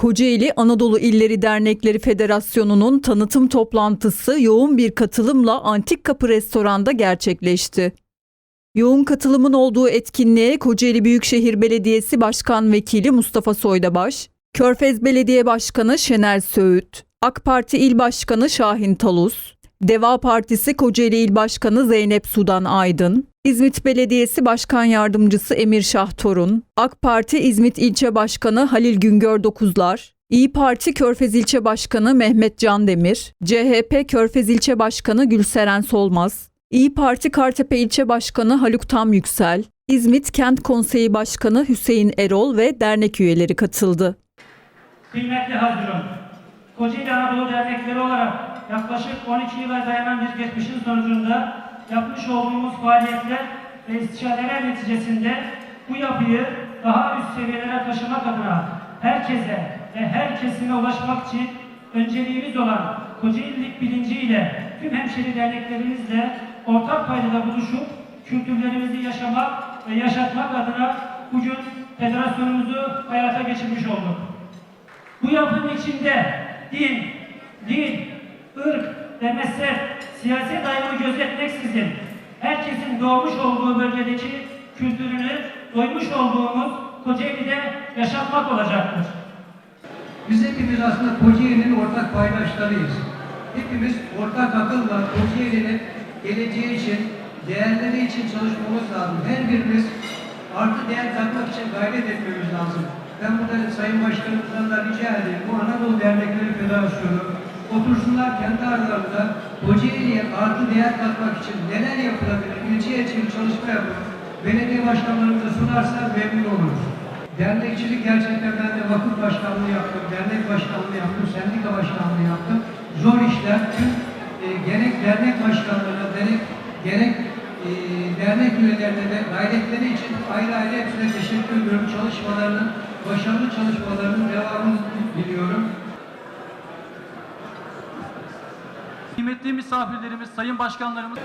Kocaeli Anadolu İlleri Dernekleri Federasyonu'nun tanıtım toplantısı yoğun bir katılımla Antik Kapı Restoran'da gerçekleşti. Yoğun katılımın olduğu etkinliğe Kocaeli Büyükşehir Belediyesi Başkan Vekili Mustafa Soydabaş, Körfez Belediye Başkanı Şener Söğüt, AK Parti İl Başkanı Şahin Talus, Deva Partisi Kocaeli İl Başkanı Zeynep Sudan Aydın, İzmit Belediyesi Başkan Yardımcısı Emir Şah Torun, AK Parti İzmit İlçe Başkanı Halil Güngör Dokuzlar, İyi Parti Körfez İlçe Başkanı Mehmet Can Demir, CHP Körfez İlçe Başkanı Gülseren Solmaz, İyi Parti Kartepe İlçe Başkanı Haluk Tam Yüksel, İzmit Kent Konseyi Başkanı Hüseyin Erol ve dernek üyeleri katıldı. Kıymetli hazırım, Kocaeli Anadolu Dernekleri olarak yaklaşık 12 yıla dayanan bir geçmişin sonucunda yapmış olduğumuz faaliyetler ve istişareler neticesinde bu yapıyı daha üst seviyelere taşımak adına herkese ve her kesime ulaşmak için önceliğimiz olan Kocaelilik bilinciyle tüm hemşeri derneklerimizle ortak paydada buluşup kültürlerimizi yaşamak ve yaşatmak adına bugün federasyonumuzu hayata geçirmiş olduk. Bu yapının içinde din, dil, mezhep, siyaset ayrımı gözetmeksizin herkesin doğmuş olduğu bölgedeki kültürünü doymuş olduğumuz Kocaeli'de yaşatmak olacaktır. Biz hepimiz aslında Kocaeli'nin ortak paydaşlarıyız. Hepimiz ortak akılla Kocaeli'nin geleceği için, değerleri için çalışmamız lazım. Her birimiz artı değer katmak için gayret etmemiz lazım. Ben burada Sayın Başkanımızdan da rica edeyim. Bu Anadolu Dernekleri Federasyonu otursunlar kendi aralarında Kocaeli'ye artı değer katmak için neler yapılabilir, ilçe bir çalışma yapıp belediye başkanlarımıza sunarsa memnun oluruz. Dernekçilik gerçekten ben de vakıf başkanlığı yaptım, dernek başkanlığı yaptım, sendika başkanlığı yaptım. Zor işler. Tüm e, gerek dernek başkanlarına, gerek, gerek e, dernek üyelerine de gayretleri için ayrı ayrı hepsine teşekkür ediyorum. Çalışmalarının, başarılı çalışmalarının devamını diliyorum. Kıymetli misafirlerimiz, sayın başkanlarımız,